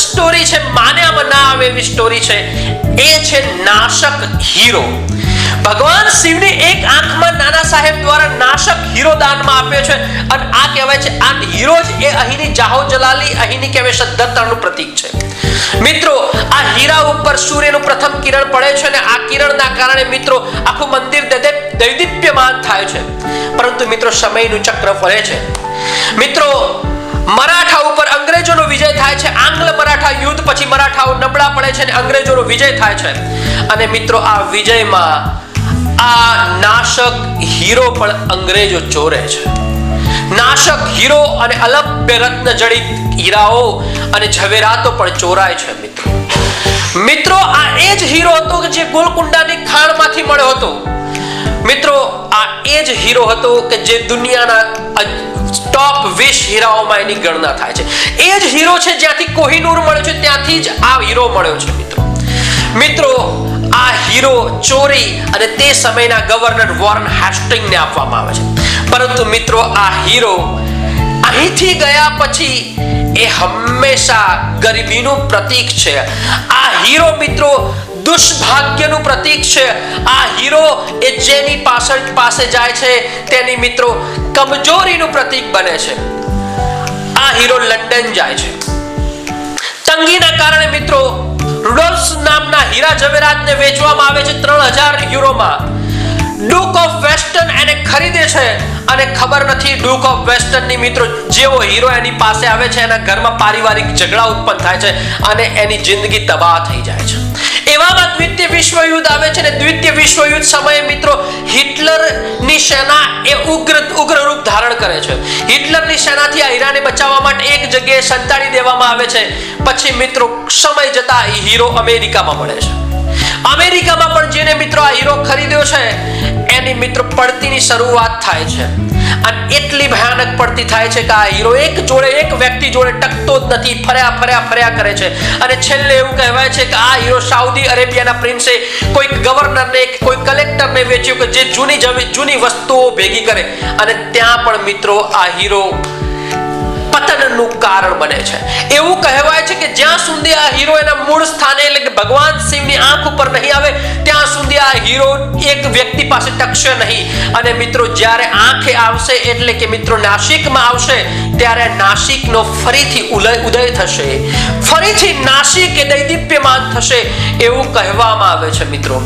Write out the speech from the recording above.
Story છે માન્યામાં ના આવે એવી સ્ટોરી છે. એ છે નાશક હીરો. ભગવાન શિવની એક આંખમાં નાના સાહેબ દ્વારા નાશક હીરો દાનમાં આપ્યો છે અને આ કહેવાય છે, આ હીરો જ એ અહીંની જાહો જલાલી, અહીંની કહેવાય સદ્ધરતાનું પ્રતીક છે. મિત્રો, આ હીરા ઉપર સૂર્યનું પ્રથમ કિરણ પડે છે અને આ કિરણના કારણે મિત્રો આખું મંદિર દૈદે- દૈદીપ્યમાન થાય છે. પરંતુ મિત્રો, સમયનું ચક્ર ફરે છે. મિત્રો, મરાઠા ઉપર અંગ્રેજોનો વિજય થાય છે, આંગ્લ મરાઠા પડે છે અને અંગ્રેજોનો વિજય થાય છે. અને મિત્રો, આ વિજયમાં આ નાશક હીરો પણ અંગ્રેજો ચોરે છે. નાશક હીરો અને અલભ્ય રત્ન જડિત હીરાઓ અને ઝવેરાતો પણ ચોરાય છે, મિત્રો. મિત્રો, આ એ જ હીરો હતો કે જે ગોલકુંડાની ખાણમાંથી મળ્યો હતો. એ જ હીરો હતો કે જે દુનિયાના ટોપ વીસ હીરાઓમાં એની ગણના થાય છે. એ જ હીરો છે જ્યાંથી કોહિનૂર મળ્યો છે, ત્યાંથી જ આ હીરો મળ્યો છે, મિત્રો. મિત્રો, આ હીરો ચોરી અને તે સમયના ગવર્નર વોર્ન હેસ્ટિંગને આપવામાં આવે છે. પરંતુ મિત્રો, આ હીરો અહીંથી ગયા પછી એ હંમેશા ગરીબીનું પ્રતીક છે. આ હીરો મિત્રો દુષ્ભાગ્યનું પ્રતીક છે. આ હીરો એ જેની પાછળ પાસે જાય છે, તેની મિત્રો કમજોરીનું પ્રતીક બને છે. આ હીરો લંડન જાય છે. તંગીના કારણે મિત્રો રુડોલ્ફ નામના હીરા જવેરાતને વેચવામાં આવે છે ત્રણ હજાર યુરોમાં. ડુક ઓફ વેસ્ટર્ન એને ખરીદે છે અને ખબર નથી ડુક ઓફ વેસ્ટર્નની મિત્રો જેવો હીરો એની પાસે આવે છે, એના ઘરમાં પારિવારિક ઝઘડા ઉત્પન્ન થાય છે અને એની જિંદગી તબાહ થઈ જાય છે. એવામાં દ્વિતીય વિશ્વયુદ્ધ આવે છે અને દ્વિતીય વિશ્વયુદ્ધ સમયે મિત્રો હિટલરની સેના એ ઉગ્ર ઉગ્ર રૂપ ધારણ કરે છે. હિટલરની સેનાથી આ હીરાને બચાવવા માટે એક જગ્યાએ સંતાડી દેવામાં આવે છે. પછી મિત્રો સમય જતા એ હીરો અમેરિકામાં મળે છે. અમેરિકામાં પણ જેને મિત્રો આ હીરો ખરીદ્યો છે, એની મિત્રો પડતીની શરૂઆત થાય છે. અને એટલી ભયાનક પડતી થાય છે કે આ હીરો એક જોડે વ્યક્તિ જોડે ટકતો જ નથી, ફર્યા ફર્યા ફર્યા કરે છે. અને છેલ્લે એવું કહેવાય છે કે આ હીરો સાઉદી અરેબિયાના પ્રિન્સે કોઈક ગવર્નરને કોઈ કલેક્ટરને વેચ્યું કે જે જૂની જમી જૂની વસ્તુઓ ભેગી કરે. અને ત્યાં પણ મિત્રો આ હીરો પતનનું કારણ બને છે. એવું કહેવાય છે કે જ્યાં સુધી આ હીરો એના મૂળ સ્થાને એટલે કે ભગવાન શિવની આંખ ઉપર નહીં આવે આ હીરો એક વ્યક્તિ પાસે ટકશે નહીં. અને મિત્રો, જ્યારે આંખે આવશે, એટલે કે મિત્રો, નાસિકમાં આવશે, ત્યારે નાસિકનો ફરીથી ઉદય ઉદય થશે. ફરીથી નાસિક એ દૈદીપ્યમાન થશે એવું કહેવામાં આવે છે, મિત્રો.